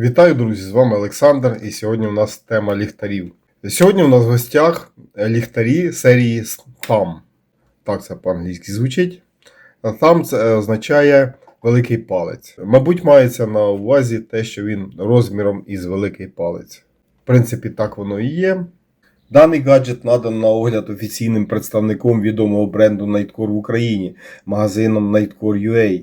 Вітаю, друзі! З вами Олександр, і сьогодні у нас тема ліхтарів. Сьогодні у нас в гостях ліхтарі серії THUM. Так це по-англійськи звучить. THUM це означає великий палець. Мабуть, мається на увазі те, що він розміром із великий палець. В принципі, так воно і є. Даний гаджет надан на огляд офіційним представником відомого бренду Nightcore в Україні, магазином Nightcore.ua.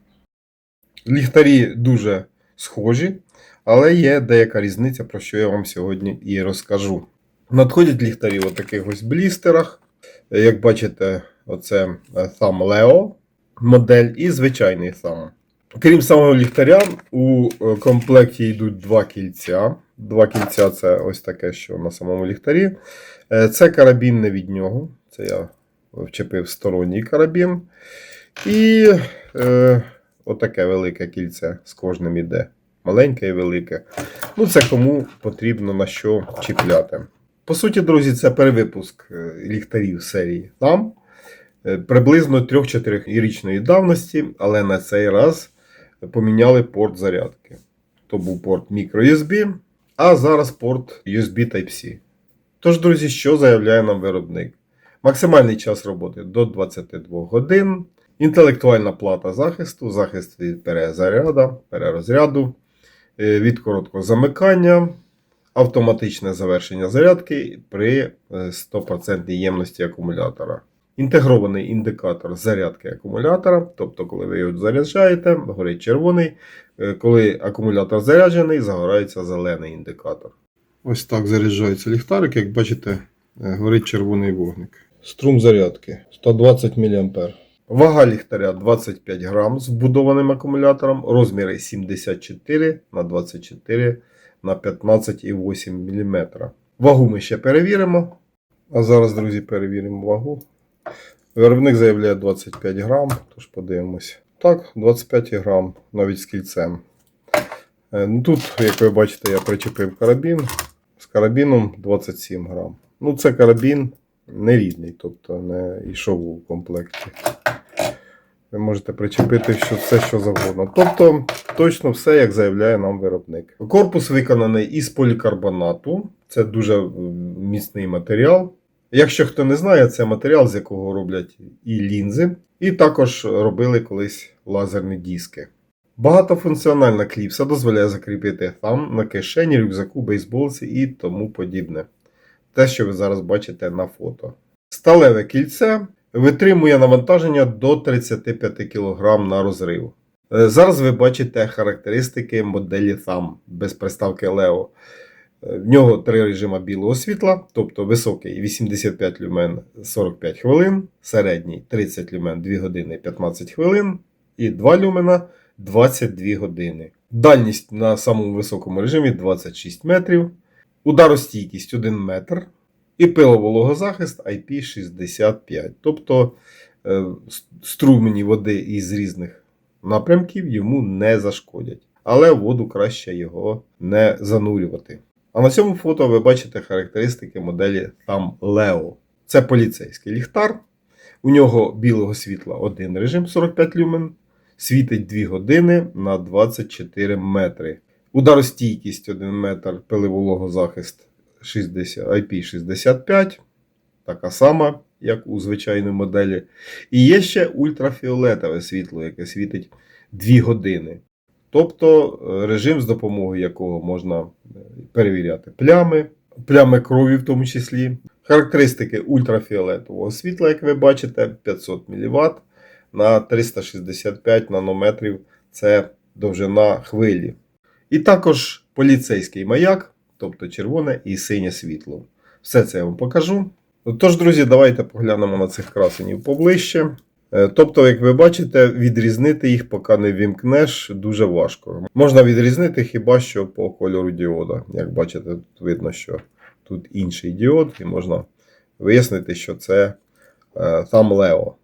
Ліхтарі дуже схожі, але є деяка різниця, про що я вам сьогодні і розкажу. Надходять ліхтарі в таких ось блістерах. Як бачите, оце Thumb Leo модель і звичайний Thumb. Крім самого ліхтаря, у комплекті йдуть два кільця. Два кільця це ось таке, що на самому ліхтарі. Е, Це карабін не від нього. Це я вчепив сторонній карабін. І е, отаке велике кільце з кожним іде. Маленьке і велике. Ну, це кому потрібно на що чіпляти. По суті, друзі, це перевипуск е, ліхтарів серії там. Е, Приблизно 3-4 річної давності, але на цей раз поміняли порт зарядки. То був порт microUSB, а зараз порт USB Type-C. Тож, друзі, що заявляє нам виробник? Максимальний час роботи до 22 годин. Інтелектуальна плата захисту, захист від перезаряду, перерозряду, е, від короткого замикання, автоматичне завершення зарядки при е, 100% ємності акумулятора. Інтегрований індикатор зарядки акумулятора, тобто, коли ви його заряджаєте, горить червоний. Е, Коли акумулятор заряджений, загорається зелений індикатор. Ось так заряджається ліхтарик, як бачите, е, горить червоний вогник. Струм зарядки 120 мА. Вага ліхтаря 25 грам з вбудованим акумулятором, розміри 74 на 24 на 15,8 мм. Вагу ми ще перевіримо. А зараз, друзі, перевіримо вагу. Виробник заявляє 25 грам, тож подивимось. Так, 25 грам, навіть з кільцем. Е, ну, Тут, як ви бачите, я причепив карабін. З карабіном 27 грам. Ну, це карабін не рідний, тобто не йшов у комплекті. Ви можете причепити що все, що завгодно. Тобто, точно все, як заявляє нам виробник. Корпус виконаний із полікарбонату. Це дуже міцний матеріал. Якщо хто не знає, це матеріал, з якого роблять і лінзи, і також робили колись лазерні диски. Багатофункціональна кліпса дозволяє закріпити там на кишені, рюкзаку, бейсболці і тому подібне. Те, що ви зараз бачите на фото. Сталеве кільце витримує навантаження до 35 кг на розрив. Е, Зараз ви бачите характеристики моделі THUM без приставки Leo. Е, В нього три режима білого світла, тобто високий 85 люмен 45 хвилин, середній 30 люмен 2 години 15 хвилин і 2 люмена 22 години. Дальність на самому високому режимі 26 метрів, ударостійкість 1 метр і пиловологозахист IP65. Тобто е, струмені води із різних напрямків йому не зашкодять. Але воду краще його не занурювати. А на цьому фото ви бачите характеристики моделі там Leo. Це поліцейський ліхтар. У нього білого світла один режим 45 люмен, світить 2 години на 24 метри. Ударостійкість 1 метр, пиливологозахист 60, IP65, така сама, як у звичайній моделі. І є ще ультрафіолетове світло, яке світить 2 години. Тобто е, режим, з допомогою якого можна е, перевіряти плями, плями крові в тому числі. Характеристики ультрафіолетового світла, як ви бачите, 500 мВт на 365 нанометрів це довжина хвилі. І також поліцейський маяк, тобто червоне і синє світло. Все це я вам покажу. Тож, друзі, давайте поглянемо на цих красенів поближче. Е, Тобто, як ви бачите, відрізнити їх, поки не вімкнеш, дуже важко. Можна відрізнити хіба що по кольору діода. Як бачите, тут видно, що тут інший діод, і можна вияснити, що це е, там Лео,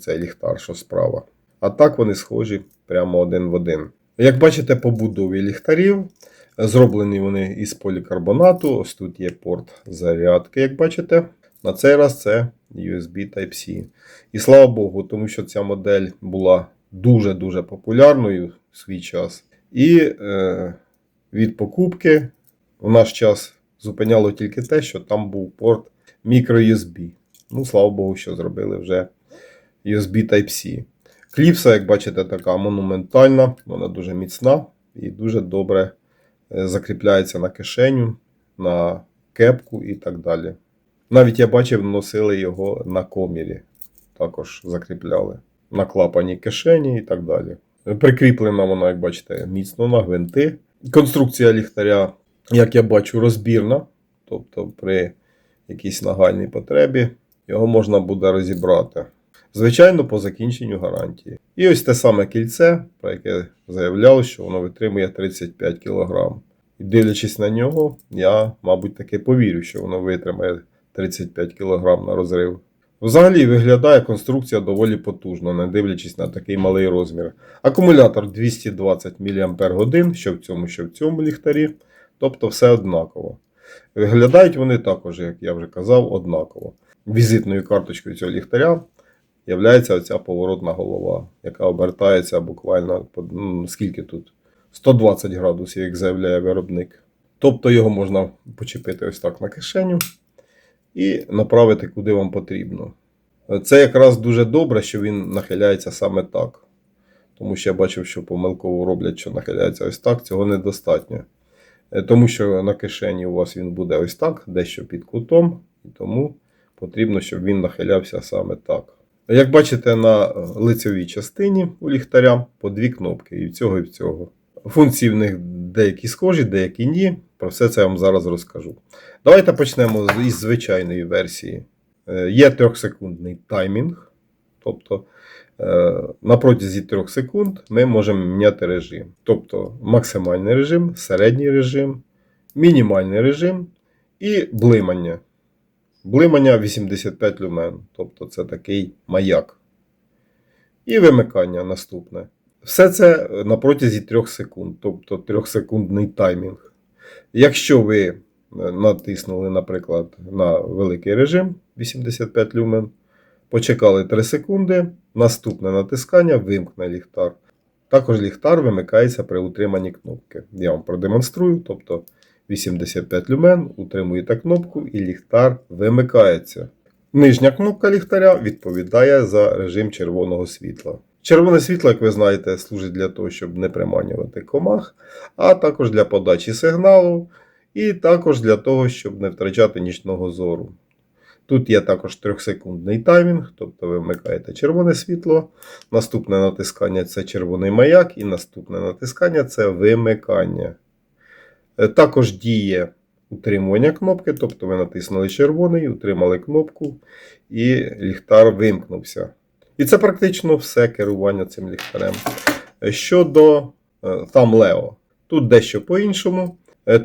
цей ліхтар, що справа. А так вони схожі прямо один в один. Як бачите, по будові ліхтарів, зроблені вони із полікарбонату. Ось тут є порт зарядки, як бачите. На цей раз це USB Type-C. І слава Богу, тому що ця модель була дуже-дуже популярною в свій час. І е, від покупки в наш час зупиняло тільки те, що там був порт microUSB. Ну, слава Богу, що зробили вже USB Type-C. Кліпса, як бачите, така монументальна, вона дуже міцна і дуже добре закріпляється на кишеню, на кепку і так далі. Навіть я бачив, носили його на комірі, також закріпляли на клапані кишені і так далі. Прикріплена вона, як бачите, міцно на гвинти. Конструкція ліхтаря, як я бачу, розбірна. Тобто при якійсь нагальній потребі його можна буде розібрати. Звичайно, по закінченню гарантії. І ось те саме кільце, про яке заявляло, що воно витримує 35 кг. І дивлячись на нього, я, мабуть, таки повірю, що воно витримає 35 кг на розрив. Взагалі виглядає конструкція доволі потужно, не дивлячись на такий малий розмір. Акумулятор 220 мАч, що в цьому, що в цьому ліхтарі, тобто все однаково. Виглядають вони також, як я вже казав, однаково. Візитною карточкою цього ліхтаря являється оця поворотна голова, яка обертається буквально ну, скільки тут? 120 градусів, як заявляє виробник. Тобто його можна почепити ось так на кишеню і направити куди вам потрібно. Це якраз дуже добре, що він нахиляється саме так. Тому що я бачив, що помилково роблять, що нахиляється ось так, цього недостатньо. Е, Тому що на кишені у вас він буде ось так, дещо під кутом, і тому потрібно, щоб він нахилявся саме так. Як бачите, на лицевій частині у ліхтаря по дві кнопки, і в цього, і в цього. Функції в них деякі схожі, деякі ні. Про все це я вам зараз розкажу. Давайте почнемо із звичайної версії. Е, Є трьохсекундний таймінг. Тобто е, на протязі 3 секунд ми можемо міняти режим. Тобто максимальний режим, середній режим, мінімальний режим і блимання. Блимання 85 люмен. Тобто це такий маяк. І вимикання наступне. Все це на протязі 3 секунд, тобто 3-секундний таймінг. Якщо ви е, натиснули, наприклад, на великий режим 85 люмен, почекали 3 секунди, наступне натискання вимкне ліхтар. Також ліхтар вимикається при утриманні кнопки. Я вам продемонструю, тобто 85 люмен, утримуєте кнопку і ліхтар вимикається. Нижня кнопка ліхтаря відповідає за режим червоного світла. Червоне світло, як ви знаєте, служить для того, щоб не приманювати комах, а також для подачі сигналу, і також для того, щоб не втрачати нічного зору. Тут є також 3-секундний таймінг, тобто ви вмикаєте червоне світло, наступне натискання це червоний маяк, і наступне натискання це вимикання. Е, Також діє утримування кнопки, тобто ви натиснули червоний, утримали кнопку, і ліхтар вимкнувся. І це практично все керування цим ліхтарем. Е, Щодо е, там Лео, тут дещо по-іншому.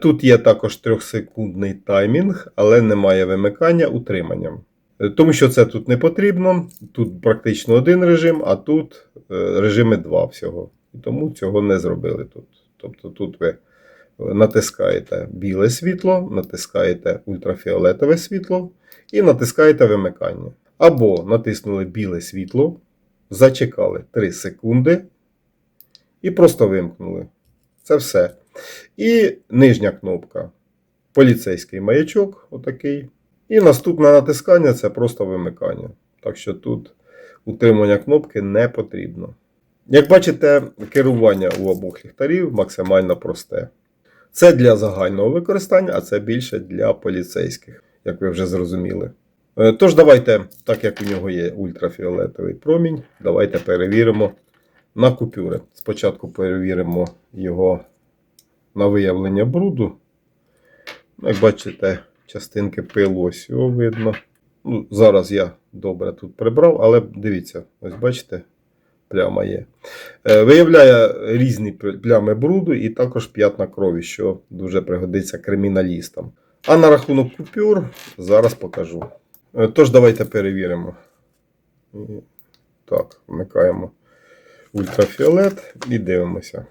Тут є також 3-секундний таймінг, але немає вимикання утриманням. Тому що це тут не потрібно. Тут практично один режим, а тут режими два всього. Тому цього не зробили тут. Тобто тут ви натискаєте біле світло, натискаєте ультрафіолетове світло і натискаєте вимикання. Або натиснули біле світло, зачекали 3 секунди і просто вимкнули. Це все. І нижня кнопка. Поліцейський маячок, отакий. І наступне натискання це просто вимикання. Так що тут утримання кнопки не потрібно. Як бачите, керування у обох ліхтарів максимально просте. Це для загального використання, а це більше для поліцейських, як ви вже зрозуміли. Е, Тож давайте, так як у нього є ультрафіолетовий промінь, давайте перевіримо на купюри. Спочатку перевіримо його на виявлення бруду. Ну, Як бачите, частинки пилу ось його видно. Ну, зараз я добре тут прибрав, але дивіться, ось бачите, пляма є. Е, Виявляє різні плями бруду і також п'ятна крові, що дуже пригодиться криміналістам. А на рахунок купюр зараз покажу. Е, Тож давайте перевіримо. Так, вмикаємо ультрафіолет і дивимося.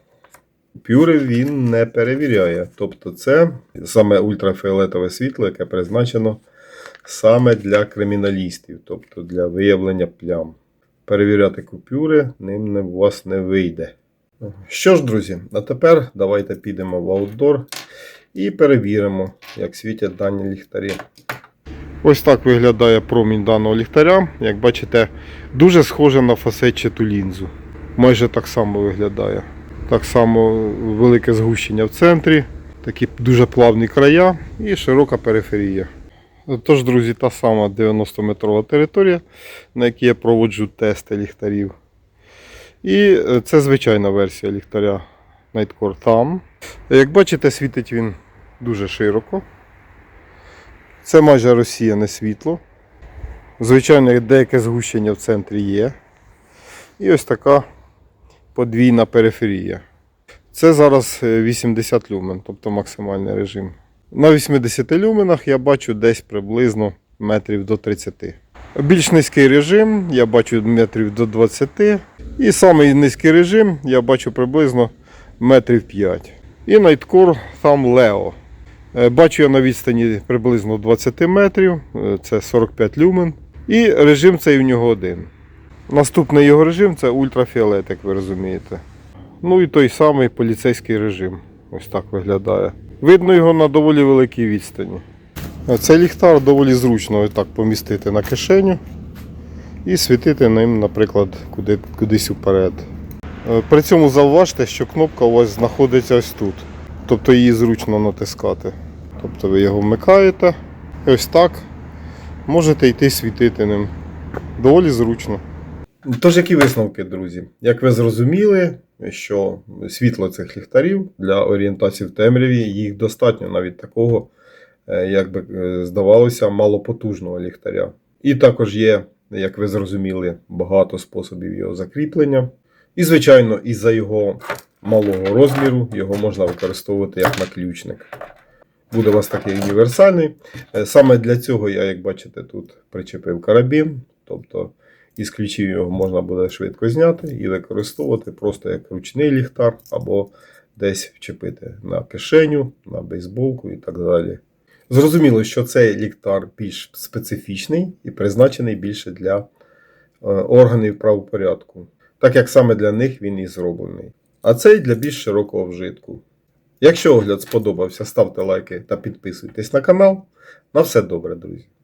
Купюри він не перевіряє. Тобто це саме ультрафіолетове світло, яке призначено саме для криміналістів, тобто для виявлення плям. Перевіряти купюри ним не, вас не вийде. Що ж, друзі, а тепер давайте підемо в аутдор і перевіримо, як світять дані ліхтарі. Ось так виглядає промінь даного ліхтаря. Як бачите, дуже схоже на фасетчату лінзу. Майже так само виглядає. Так само велике згущення в центрі, такі дуже плавні края і широка периферія. Тож, друзі, та сама 90-метрова територія, на якій я проводжу тести ліхтарів. І е, це звичайна версія ліхтаря Nightcore там. Як бачите, світить він дуже широко. Це майже розсіяне світло. Звичайно, деяке згущення в центрі є. І ось така подвійна периферія. Це зараз е, 80 люмен, тобто максимальний режим. На 80 люменах я бачу десь приблизно метрів до 30. Більш низький режим я бачу метрів до 20. І самий низький режим я бачу приблизно метрів 5. І Nightcore там Leo. Е, Бачу я на відстані приблизно 20 метрів, е, це 45 люмен. І режим цей у нього один. Наступний його режим це ультрафіолет, як ви розумієте. Ну і той самий поліцейський режим. Ось так виглядає. Видно його на доволі великій відстані. Цей ліхтар доволі зручно так помістити на кишеню і світити ним, наприклад, куди, кудись вперед. Е, При цьому зауважте, що кнопка у вас знаходиться ось тут. Тобто її зручно натискати. Тобто ви його вмикаєте. І ось так можете йти світити ним. Доволі зручно. Тож, які висновки, друзі? Як ви зрозуміли, що світло цих ліхтарів для орієнтації в темряві їх достатньо навіть такого, е, як би е, здавалося, малопотужного ліхтаря. І також є, як ви зрозуміли, багато способів його закріплення. І, звичайно, із-за його малого розміру його можна використовувати як наключник. Буде у вас такий універсальний. Е, Саме для цього я, як бачите, тут причепив карабін. Тобто із ключів його можна буде швидко зняти і використовувати просто як ручний ліхтар або десь вчепити на кишеню, на бейсболку і так далі. Зрозуміло, що цей ліхтар більш специфічний і призначений більше для е, органів правопорядку, так як саме для них він і зроблений. А цей для більш широкого вжитку. Якщо огляд сподобався, ставте лайки та підписуйтесь на канал. На все добре, друзі!